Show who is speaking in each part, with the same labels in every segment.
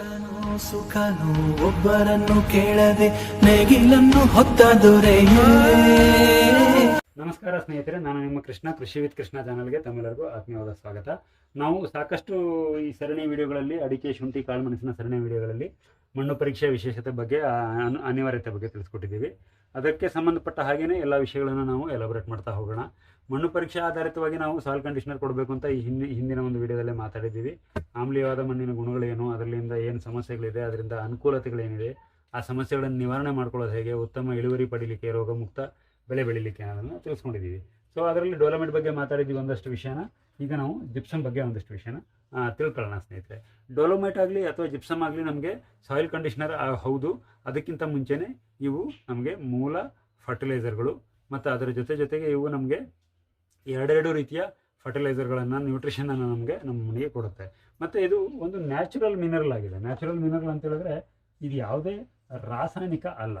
Speaker 1: ಕಷ್ಟನೋ ಸುಖನೋ ಒಬ್ಬರನ್ನು ಕೇಳದೆ ನೇಗಿಲನ್ನು ಹೊತ್ತ
Speaker 2: ನಮಸ್ಕಾರ ಸ್ನೇಹಿತರೆ, ನಾನು ನಿಮ್ಮ ಕೃಷ್ಣ ಕೃಷಿ ವಿತ್ ಕೃಷ್ಣ ಚಾನಲ್ಗೆ ತಮ್ಮೆಲ್ಲರಿಗೂ ಆತ್ಮೀಯವಾದ ಸ್ವಾಗತ. ನಾವು ಸಾಕಷ್ಟು ಈ ಸರಣಿ ವಿಡಿಯೋಗಳಲ್ಲಿ ಅಡಿಕೆ, ಶುಂಠಿ ಕಾಳುಮೆಣಸಿನ ಸರಣಿ ವಿಡಿಯೋಗಳಲ್ಲಿ ಮಣ್ಣು ಪರೀಕ್ಷೆ ವಿಶೇಷತೆ ಬಗ್ಗೆ ಅನಿವಾರ್ಯತೆ ಬಗ್ಗೆ ತಿಳಿಸ್ಕೊಟ್ಟಿದ್ದೀವಿ. ಅದಕ್ಕೆ ಸಂಬಂಧಪಟ್ಟ ಹಾಗೆಯೇ ಎಲ್ಲ ವಿಷಯಗಳನ್ನು ನಾವು ಎಲಾಬ್ರೇಟ್ ಮಾಡ್ತಾ ಹೋಗೋಣ. ಮಣ್ಣು ಪರೀಕ್ಷೆ ಆಧಾರಿತವಾಗಿ ನಾವು ಸಾಲ್ ಕಂಡೀಷನರ್ ಕೊಡಬೇಕು ಅಂತ ಈ ಹಿಂದಿ, ಹಿಂದಿನ ಒಂದು ವಿಡಿಯೋದಲ್ಲೇ ಮಾತಾಡಿದ್ದೀವಿ. ಆಮ್ಲೀಯವಾದ ಮಣ್ಣಿನ ಗುಣಗಳೇನು ಅದರಿಂದ ಏನು ಸಮಸ್ಯೆಗಳಿದೆ, ಅದರಿಂದ ಅನುಕೂಲತೆಗಳೇನಿದೆ, ಆ ಸಮಸ್ಯೆಗಳನ್ನು ನಿವಾರಣೆ ಮಾಡ್ಕೊಳ್ಳೋದು ಹೇಗೆ, ಉತ್ತಮ ಇಳುವರಿ ಪಡೀಲಿಕ್ಕೆ, ರೋಗಮುಕ್ತ ಬೆಳೆ ಬೆಳಿಲಿಕ್ಕೆ ಅನ್ನೋದನ್ನು ತಿಳಿಸ್ಕೊಂಡಿದ್ದೀವಿ. ಸೊ ಅದರಲ್ಲಿ ಡೆವಲಪ್ಮೆಂಟ್ ಬಗ್ಗೆ ಮಾತಾಡಿದ್ದೀವಿ ಒಂದಷ್ಟು ವಿಷಯನ. ಈಗ ನಾವು ಜಿಪ್ಸಮ್ ಬಗ್ಗೆ ಒಂದಿಷ್ಟು ವಿಷಯನ ತಿಳ್ಕೊಳ್ಳೋಣ ಸ್ನೇಹಿತರೆ. ಡೊಲೊಮೈಟ್ ಆಗಲಿ ಅಥವಾ ಜಿಪ್ಸಮ್ ಆಗಲಿ ನಮಗೆ ಸಾಯಿಲ್ ಕಂಡೀಷ್ನರ್ ಹೌದು. ಅದಕ್ಕಿಂತ ಮುಂಚೆನೇ ಇವು ನಮಗೆ ಮೂಲ ಫರ್ಟಿಲೈಸರ್ಗಳು ಮತ್ತು ಅದರ ಜೊತೆ ಜೊತೆಗೆ ಇವು ನಮಗೆ ಎರಡೆರಡು ರೀತಿಯ ಫರ್ಟಿಲೈಸರ್ಗಳನ್ನು ನ್ಯೂಟ್ರಿಷನನ್ನು ನಮಗೆ ನಮ್ಮ ಮನೆಗೆ ಕೊಡುತ್ತೆ. ಮತ್ತು ಇದು ಒಂದು ನ್ಯಾಚುರಲ್ ಮಿನರಲ್ ಆಗಿದೆ. ನ್ಯಾಚುರಲ್ ಮಿನರಲ್ ಅಂತ ಹೇಳಿದ್ರೆ ಇದು ಯಾವುದೇ ರಾಸಾಯನಿಕ ಅಲ್ಲ.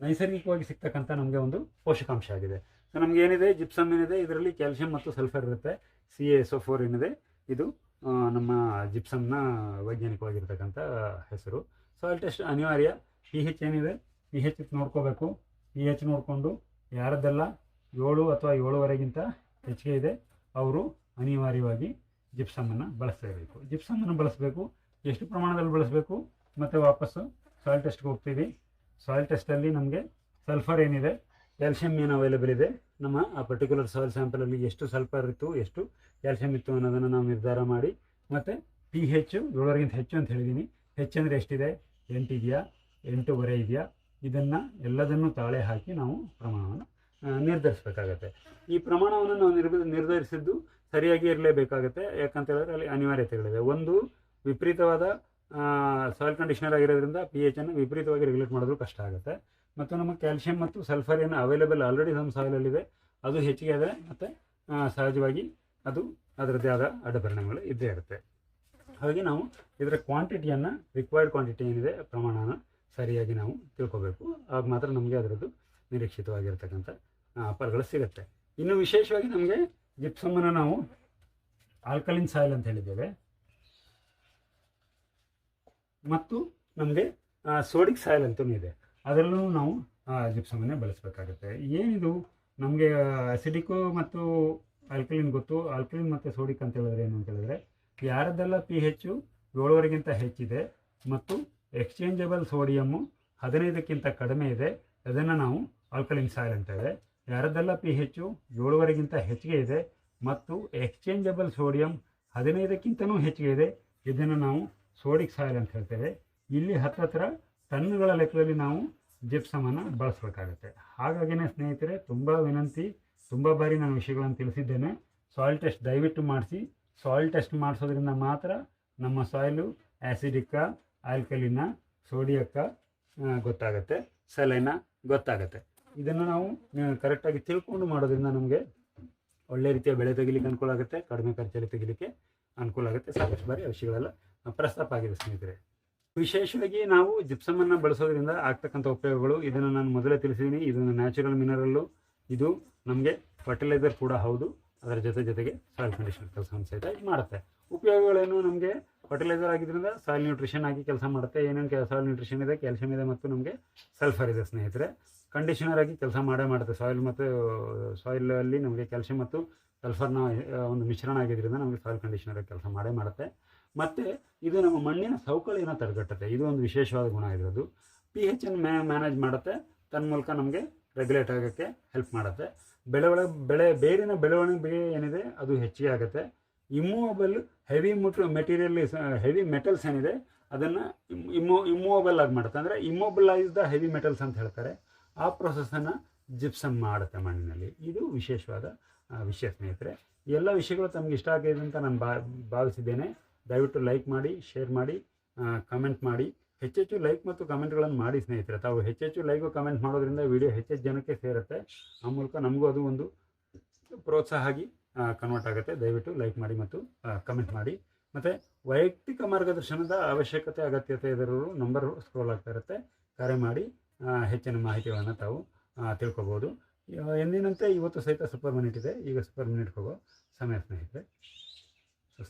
Speaker 2: ನೈಸರ್ಗಿಕವಾಗಿ ಸಿಗ್ತಕ್ಕಂಥ ನಮಗೆ ಒಂದು ಪೋಷಕಾಂಶ ಆಗಿದೆ. ಸೊ ನಮ್ಗೆ ಏನಿದೆ? ಜಿಪ್ಸಮ್ ಏನಿದೆ? ಇದರಲ್ಲಿ ಕ್ಯಾಲ್ಸಿಯಂ ಮತ್ತು ಸಲ್ಫರ್ ಇರುತ್ತೆ. ಸಿ ಎಸ್ ಒ ಫೋರ್ ಏನಿದೆ? ಇದು ನಮ್ಮ ಜಿಪ್ಸಮ್ನ ವೈಜ್ಞಾನಿಕವಾಗಿರ್ತಕ್ಕಂಥ ಹೆಸರು. ಸಾಯಿಲ್ ಟೆಸ್ಟ್ ಅನಿವಾರ್ಯ. ಪಿ ಹೆಚ್ ಏನಿದೆ? ಪಿ ಹೆಚ್ ನೋಡ್ಕೋಬೇಕು. ಪಿ ಹೆಚ್ ನೋಡಿಕೊಂಡು ಯಾರದ್ದೆಲ್ಲ ಏಳು ಅಥವಾ ಏಳುವರೆಗಿಂತ ಹೆಚ್ಚಿಗೆ ಇದೆ, ಅವರು ಅನಿವಾರ್ಯವಾಗಿ ಜಿಪ್ಸಮನ್ನು ಬಳಸಲೇಬೇಕು ಜಿಪ್ಸಮನ್ನು ಬಳಸಬೇಕು. ಎಷ್ಟು ಪ್ರಮಾಣದಲ್ಲಿ ಬಳಸಬೇಕು? ಮತ್ತು ವಾಪಸ್ಸು ಸಾಯಿಲ್ ಟೆಸ್ಟ್ಗೆ ಹೋಗ್ತೀವಿ. ಸಾಯಿಲ್ ಟೆಸ್ಟಲ್ಲಿ ನಮಗೆ ಸಲ್ಫರ್ ಏನಿದೆ? ಕ್ಯಾಲ್ಸಿಯಂ ಏನು ಅವೈಲೇಬಲ್ ಇದೆ? ನಮ್ಮ ಆ ಪರ್ಟಿಕ್ಯುಲರ್ ಸಾಯಿಲ್ ಸ್ಯಾಂಪಲಲ್ಲಿ ಎಷ್ಟು ಸಲ್ಫರ್ ಇತ್ತು, ಎಷ್ಟು ಕ್ಯಾಲ್ಸಿಯಂ ಇತ್ತು ಅನ್ನೋದನ್ನು ನಾವು ನಿರ್ಧಾರ ಮಾಡಿ. ಮತ್ತು ಪಿ ಹೆಚ್ ಏಳರಿಗಿಂತ ಹೆಚ್ಚು ಅಂತ ಹೇಳಿದ್ದೀನಿ ಹೆಚ್ಚು ಅಂದರೆ ಎಷ್ಟಿದೆ? ಎಂಟಿದೆಯಾ ಎಂಟೂವರೆ ಇದೆಯಾ? ಇದನ್ನು ಎಲ್ಲದನ್ನು ತಾಳೆ ಹಾಕಿ ನಾವು ಪ್ರಮಾಣವನ್ನು ನಿರ್ಧರಿಸಬೇಕಾಗತ್ತೆ. ಈ ಪ್ರಮಾಣವನ್ನು ನಾವು ನಿರ್ಧ, ನಿರ್ಧರಿಸಿದ್ದು ಸರಿಯಾಗಿ ಇರಲೇಬೇಕಾಗತ್ತೆ. ಯಾಕಂತ ಹೇಳಿದ್ರೆ ಅಲ್ಲಿ ಅನಿವಾರ್ಯತೆಗಳಿದೆ. ಒಂದು, ವಿಪರೀತವಾದ ಸಾಯಿಲ್ ಕಂಡೀಷನರ್ ಆಗಿರೋದ್ರಿಂದ ಪಿ ಎಚ್ ಅನ್ನು ವಿಪರೀತವಾಗಿ ರೆಗ್ಯುಲೇಟ್ ಮಾಡೋದು ಕಷ್ಟ ಆಗುತ್ತೆ. ಮತ್ತು ನಮ್ಮ ಕ್ಯಾಲ್ಸಿಯಂ ಮತ್ತು ಸಲ್ಫರ್ ಏನು ಅವೈಲೇಬಲ್ ಆಲ್ರೆಡಿ ನಮ್ಮ ಸಾಯಿಲಲ್ಲಿದೆ ಅದು ಹೆಚ್ಚಿಗೆ ಆದರೆ ಮತ್ತು ಸಹಜವಾಗಿ ಅದು ಅದರದ್ದೇ ಆದ ಅಡ್ಡಪರಿಣಾಮಗಳು ಇದ್ದೇ ಇರುತ್ತೆ. ಹಾಗಾಗಿ ನಾವು ಇದರ ಕ್ವಾಂಟಿಟಿಯನ್ನು ರಿಕ್ವೈರ್ಡ್ ಕ್ವಾಂಟಿಟಿ ಏನಿದೆ, ಪ್ರಮಾಣನ ಸರಿಯಾಗಿ ನಾವು ತಿಳ್ಕೊಬೇಕು. ಆಗ ಮಾತ್ರ ನಮಗೆ ಅದರದ್ದು ನಿರೀಕ್ಷಿತವಾಗಿರ್ತಕ್ಕಂಥ ಫಲಗಳು ಸಿಗುತ್ತೆ. ಇನ್ನು ವಿಶೇಷವಾಗಿ ನಮಗೆ ಜಿಪ್ಸಮನ್ನು ನಾವು ಆಲ್ಕಲಿನ್ ಸಾಯಿಲ್ ಅಂತ ಹೇಳಿದ್ದೇವೆ. ಮತ್ತು ನಮಗೆ ಸೋಡಿಕ್ ಸಾಯಿಲ್ ಅಂತಲೂ ಇದೆ. ಅದರಲ್ಲೂ ನಾವು ಜಿಪ್ಸಮನ್ನೇ ಬಳಸಬೇಕಾಗುತ್ತೆ. ಏನಿದು? ನಮಗೆ ಅಸಿಡಿಕು ಮತ್ತು ಆಲ್ಕಲಿನ್ ಗೊತ್ತು. ಆಲ್ಕಲಿನ್ ಮತ್ತು ಸೋಡಿಕ್ ಅಂತ ಹೇಳಿದ್ರೆ ಏನು ಅಂತ ಹೇಳಿದ್ರೆ, ಯಾರದ್ದೆಲ್ಲ ಪಿ ಹೆಚ್ಚು ಏಳುವರೆಗಿಂತ ಹೆಚ್ಚಿದೆ ಮತ್ತು ಎಕ್ಸ್ಚೇಂಜಬಲ್ ಸೋಡಿಯಮ್ಮು ಹದಿನೈದಕ್ಕಿಂತ ಕಡಿಮೆ ಇದೆ, ಅದನ್ನು ನಾವು ಆಲ್ಕಲಿನ್ ಸಾಯಿಲ್ ಅಂತೇವೆ. ಯಾರದ್ದೆಲ್ಲ ಪಿ ಹೆಚ್ಚು ಏಳುವರೆಗಿಂತ ಹೆಚ್ಚಿಗೆ ಇದೆ ಮತ್ತು ಎಕ್ಸ್ಚೇಂಜಬಲ್ ಸೋಡಿಯಂ ಹದಿನೈದಕ್ಕಿಂತನೂ ಹೆಚ್ಚಿಗೆ ಇದೆ, ಇದನ್ನು ನಾವು ಸೋಡಿಕ್ ಸಾಯಿಲ್ ಅಂತ ಹೇಳ್ತೇವೆ. ಇಲ್ಲಿ ಹತ್ತತ್ರ ಟನ್ನುಗಳ ಲೆಕ್ಕದಲ್ಲಿ ನಾವು ಜಿಪ್ಸಮನ್ನು ಬಳಸಬೇಕಾಗುತ್ತೆ. ಹಾಗಾಗಿನೇ ಸ್ನೇಹಿತರೆ, ತುಂಬ ವಿನಂತಿ, ತುಂಬ ಬಾರಿ ನಾನು ವಿಷಯಗಳನ್ನು ತಿಳಿಸಿದ್ದೇನೆ. ಸಾಯಿಲ್ ಟೆಸ್ಟ್ ದಯವಿಟ್ಟು ಮಾಡಿಸಿ. ಸಾಯಿಲ್ ಟೆಸ್ಟ್ ಮಾಡಿಸೋದ್ರಿಂದ ಮಾತ್ರ ನಮ್ಮ ಸಾಯಿಲು ಆ್ಯಸಿಡಿಕ್ಕ ಆಲ್ಕಲಿನ, ಸೋಡಿಯಕ್ಕ ಗೊತ್ತಾಗುತ್ತೆ. ಸಲೈನ ಗೊತ್ತಾಗುತ್ತೆ. ಇದನ್ನು ನಾವು ಕರೆಕ್ಟಾಗಿ ತಿಳ್ಕೊಂಡು ಮಾಡೋದ್ರಿಂದ ನಮಗೆ ಒಳ್ಳೆ ರೀತಿಯ ಬೆಳೆ ತೆಗಿಲಿಕ್ಕೆ ಅನುಕೂಲ ಆಗುತ್ತೆ, ಕಡಿಮೆ ಖರ್ಚಲ್ಲಿ ತೆಗಿಲಿಕ್ಕೆ ಅನುಕೂಲ ಆಗುತ್ತೆ. ಸಾಕಷ್ಟು ಬಾರಿ ವಿಷಯಗಳೆಲ್ಲ ಪ್ರಸ್ತಾಪ ಆಗಿದೆ ಸ್ನೇಹಿತರೆ. ವಿಶೇಷವಾಗಿ ನಾವು ಜಿಪ್ಸಮನ್ನು ಬಳಸೋದ್ರಿಂದ ಆಗ್ತಕ್ಕಂಥ ಉಪಯೋಗಗಳು, ಇದನ್ನು ನಾನು ಮೊದಲೇ ತಿಳಿಸಿದ್ದೀನಿ ಇದೊಂದು ನ್ಯಾಚುರಲ್ ಮಿನರಲ್ಲು ಇದು ನಮಗೆ ಫರ್ಟಿಲೈಸರ್ ಕೂಡ ಹೌದು. ಅದರ ಜೊತೆ ಜೊತೆಗೆ ಸಾಯಿಲ್ ಕಂಡೀಷನ್ ಕೆಲಸವನ್ನು ಸಹಿತ ಮಾಡುತ್ತೆ. ಉಪಯೋಗಗಳೇನು? ನಮಗೆ ಫರ್ಟಿಲೈಸರ್ ಆಗಿದ್ದರಿಂದ ಸಾಯಿಲ್ ನ್ಯೂಟ್ರಿಷನ್ ಆಗಿ ಕೆಲಸ ಮಾಡುತ್ತೆ. ಏನೇನು ಸಾಯಿಲ್ ನ್ಯೂಟ್ರಿಷನ್ ಇದೆ ಕ್ಯಾಲ್ಸಿಯಂ ಇದೆ ಮತ್ತು ನಮಗೆ ಸಲ್ಫರ್ ಇದೆ ಸ್ನೇಹಿತರೆ. ಕಂಡೀಷನರ್ ಆಗಿ ಕೆಲಸ ಮಾಡೇ ಮಾಡುತ್ತೆ. ಸಾಯಿಲ್ ಮತ್ತು ಸಾಯಿಲಲ್ಲಿ ನಮಗೆ ಕ್ಯಾಲ್ಸಿಯಂ ಮತ್ತು ಸಲ್ಫರ್ನ ಒಂದು ಮಿಶ್ರಣ ಆಗಿದ್ದರಿಂದ ನಮಗೆ ಸಾಯಿಲ್ ಕಂಡೀಷನರ್ ಕೆಲಸ ಮಾಡೇ ಮಾಡುತ್ತೆ. ಮತ್ತು ಇದು ನಮ್ಮ ಮಣ್ಣಿನ ಸವಕಳಿಯನ್ನು ತಡೆಗಟ್ಟುತ್ತೆ. ಇದು ಒಂದು ವಿಶೇಷವಾದ ಗುಣ ಇರೋದು. ಪಿ ಹೆಚ್ ಅನ್ನು ಮ್ಯಾ ಮ್ಯಾನೇಜ್ ಮಾಡುತ್ತೆ. ತನ್ನ ಮೂಲಕ ನಮಗೆ ರೆಗ್ಯುಲೇಟ್ ಆಗೋಕ್ಕೆ ಹೆಲ್ಪ್ ಮಾಡುತ್ತೆ. ಬೆಳವಣಿಗೆ ಬೆಳೆ, ಬೇರಿನ ಬೆಳವಣಿಗೆ ಏನಿದೆ, ಅದು ಹೆಚ್ಚಿಗೆ ಆಗುತ್ತೆ. ಇಮ್ಮೂವಬಲ್ ಹೆವಿ ಮುಟ್ ಮೆಟೀರಿಯಲ್ ಹೆವಿ ಮೆಟಲ್ಸ್ ಏನಿದೆ, ಅದನ್ನು ಇಮ್ಮೋ ಇಮ್ಮೂವಬಲ್ ಆಗಿ ಮಾಡುತ್ತೆ. ಅಂದರೆ ಇಮ್ಮೊಬಲೈಸ್ ದ ಹೆವಿ ಮೆಟಲ್ಸ್ ಅಂತ ಹೇಳ್ತಾರೆ. ಆ ಪ್ರೊಸೆಸನ್ನು ಜಿಪ್ಸಮ್ ಮಾಡುತ್ತೆ ಮಣ್ಣಿನಲ್ಲಿ. ಇದು ವಿಶೇಷವಾದ ವಿಷಯ ಸ್ನೇಹಿತರೆ. ಎಲ್ಲ ವಿಷಯಗಳು ತಮಗೆ ಇಷ್ಟ ಆಗಿದೆ ಅಂತ ನಾನು ಭಾವಿಸಿದ್ದೇನೆ. ದಯವಿಟ್ಟು ಲೈಕ್ ಮಾಡಿ ಶೇರ್ ಮಾಡಿ ಕಮೆಂಟ್ ಮಾಡಿ. ಹೆಚ್ಚೆಚ್ಚು ಲೈಕ್ ಮತ್ತು ಕಮೆಂಟ್ಗಳನ್ನು ಮಾಡಿ ಸ್ನೇಹಿತರೆ. ತಾವು ಹೆಚ್ಚೆಚ್ಚು ಲೈಕು ಕಮೆಂಟ್ ಮಾಡೋದ್ರಿಂದ ವಿಡಿಯೋ ಹೆಚ್ಚೆಚ್ಚು ಜನಕ್ಕೆ ಸೇರುತ್ತೆ. ಆ ಮೂಲಕ ನಮಗೂ ಅದು ಒಂದು ಪ್ರೋತ್ಸಾಹ ಆಗಿ ಕನ್ವರ್ಟ್ ಆಗುತ್ತೆ. ದಯವಿಟ್ಟು ಲೈಕ್ ಮಾಡಿ ಮತ್ತು ಕಮೆಂಟ್ ಮಾಡಿ. ಮತ್ತು ವೈಯಕ್ತಿಕ ಮಾರ್ಗದರ್ಶನದ ಅವಶ್ಯಕತೆ ಅಗತ್ಯತೆ ಇರೋರು ನಂಬರ್ ಸ್ಕ್ರೋಲ್ ಆಗ್ತಾ ಇರುತ್ತೆ. ಕರೆ ಮಾಡಿ ಹೆಚ್ಚಿನ ಮಾಹಿತಿಗಳನ್ನು ತಾವು ತಿಳ್ಕೊಬೋದು. ಎಂದಿನಂತೆ ಇವತ್ತು ಸಹಿತ ಸೂಪರ್ ಮಿನಿಟ್ ಇದೆ. ಈಗ ಸೂಪರ್ ಮಿನಿಟ್ ಹೋಗೋ ಸಮಯ ಸ್ನೇಹಿತರೆ. ಆ,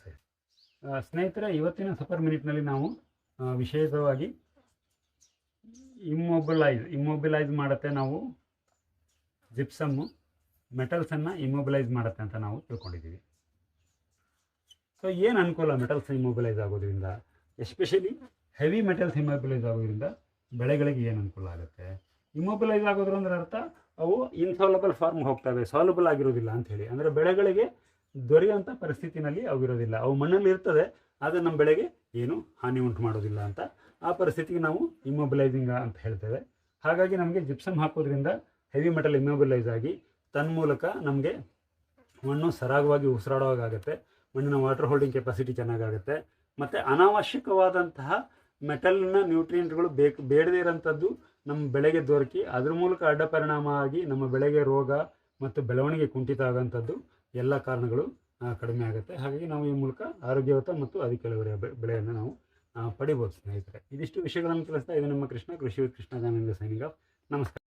Speaker 2: ಸ್ನೇಹಿತರೆ, ಇವತ್ತಿನ ಸೂಪರ್ ಮಿನಿಟ್ನಲ್ಲಿ ನಾವು ವಿಶೇಷವಾಗಿ ಇಮ್ಮೊಬಿಲೈಸ್ ಇಮ್ಮೊಬಿಲೈಸ್ ಮಾಡುತ್ತೆ ನಾವು ಜಿಪ್ಸಮ್ಮು ಮೆಟಲ್ಸನ್ನು ಇಮ್ಮೊಬಿಲೈಸ್ ಮಾಡುತ್ತೆ ಅಂತ ನಾವು ತಿಳ್ಕೊಂಡಿದ್ದೀವಿ. ಸೊ ಏನು ಅನುಕೂಲ ಮೆಟಲ್ಸ್ ಇಮ್ಮೊಬಿಲೈಸ್ ಆಗೋದ್ರಿಂದ? ಎಸ್ಪೆಷಲಿ ಹೆವಿ ಮೆಟಲ್ಸ್ ಇಮ್ಮೊಬಿಲೈಸ್ ಆಗೋದ್ರಿಂದ ಬೆಳೆಗಳಿಗೆ ಏನು ಅನುಕೂಲ ಆಗುತ್ತೆ? ಇಮ್ಮೊಬಿಲೈಸ್ ಆಗೋದ್ರ ಅಂದ್ರೆ ಅರ್ಥ, ಅವು ಇನ್ಸಾಲಬಲ್ ಫಾರ್ಮ್ ಹೋಗ್ತವೆ ಸಾಲಬಲ್ ಆಗಿರೋದಿಲ್ಲ ಅಂಥೇಳಿ ಅಂದರೆ ಬೆಳೆಗಳಿಗೆ ದೊರೆಯುವಂಥ ಪರಿಸ್ಥಿತಿನಲ್ಲಿ ಅವು ಇರೋದಿಲ್ಲ. ಅವು ಮಣ್ಣಲ್ಲಿ ಇರ್ತದೆ, ಆದರೆ ನಮ್ಮ ಬೆಳೆಗೆ ಏನು ಹಾನಿ ಉಂಟು ಮಾಡೋದಿಲ್ಲ ಅಂತ ಆ ಪರಿಸ್ಥಿತಿಗೆ ನಾವು ಇಮ್ಮೊಬಿಲೈಸಿಂಗ್ ಅಂತ ಹೇಳ್ತೇವೆ. ಹಾಗಾಗಿ ನಮಗೆ ಜಿಪ್ಸಮ್ ಹಾಕೋದ್ರಿಂದ ಹೆವಿ ಮೆಟಲ್ ಇಮ್ಮೊಬಿಲೈಸ್ ಆಗಿ ತನ್ಮೂಲಕ ನಮಗೆ ಮಣ್ಣು ಸರಾಗವಾಗಿ ಉಸಿರಾಡುವಾಗುತ್ತೆ ಮಣ್ಣಿನ ವಾಟರ್ ಹೋಲ್ಡಿಂಗ್ ಕೆಪಾಸಿಟಿ ಚೆನ್ನಾಗಾಗುತ್ತೆ. ಮತ್ತು ಅನಾವಶ್ಯಕವಾದಂತಹ ಮೆಟಲ್ನ ನ್ಯೂಟ್ರಿಯೆಂಟ್ಗಳು ಬೇಕು, ಬೇಡದೇ ಇರೋಂಥದ್ದು ನಮ್ಮ ಬೆಳೆಗೆ ದೊರಕಿ, ಅದ್ರ ಮೂಲಕ ಅಡ್ಡ ಪರಿಣಾಮ ಆಗಿ ನಮ್ಮ ಬೆಳೆಗೆ ರೋಗ ಮತ್ತು ಬೆಳವಣಿಗೆ ಕುಂಠಿತ ಆಗೋಂಥದ್ದು ಎಲ್ಲ ಕಾರಣಗಳು ಕಡಿಮೆ ಆಗುತ್ತೆ. ಹಾಗಾಗಿ ನಾವು ಈ ಮೂಲಕ ಆರೋಗ್ಯವತ ಮತ್ತು ಅಧಿಕ ಇಳುವರಿಯ ಬೆಳೆಯನ್ನು ನಾವು ಪಡಿಬೋದು ಸ್ನೇಹಿತರೆ. ಇದಿಷ್ಟು ವಿಷಯಗಳನ್ನು ತಿಳಿಸ್ತಾ ಇದು ನಮ್ಮ ಕೃಷ್ಣ, ಕೃಷಿ ಕೃಷ್ಣ ಗಾನಂದ ಸೈನಿಂಗ್ ಆಫ್. ನಮಸ್ಕಾರ.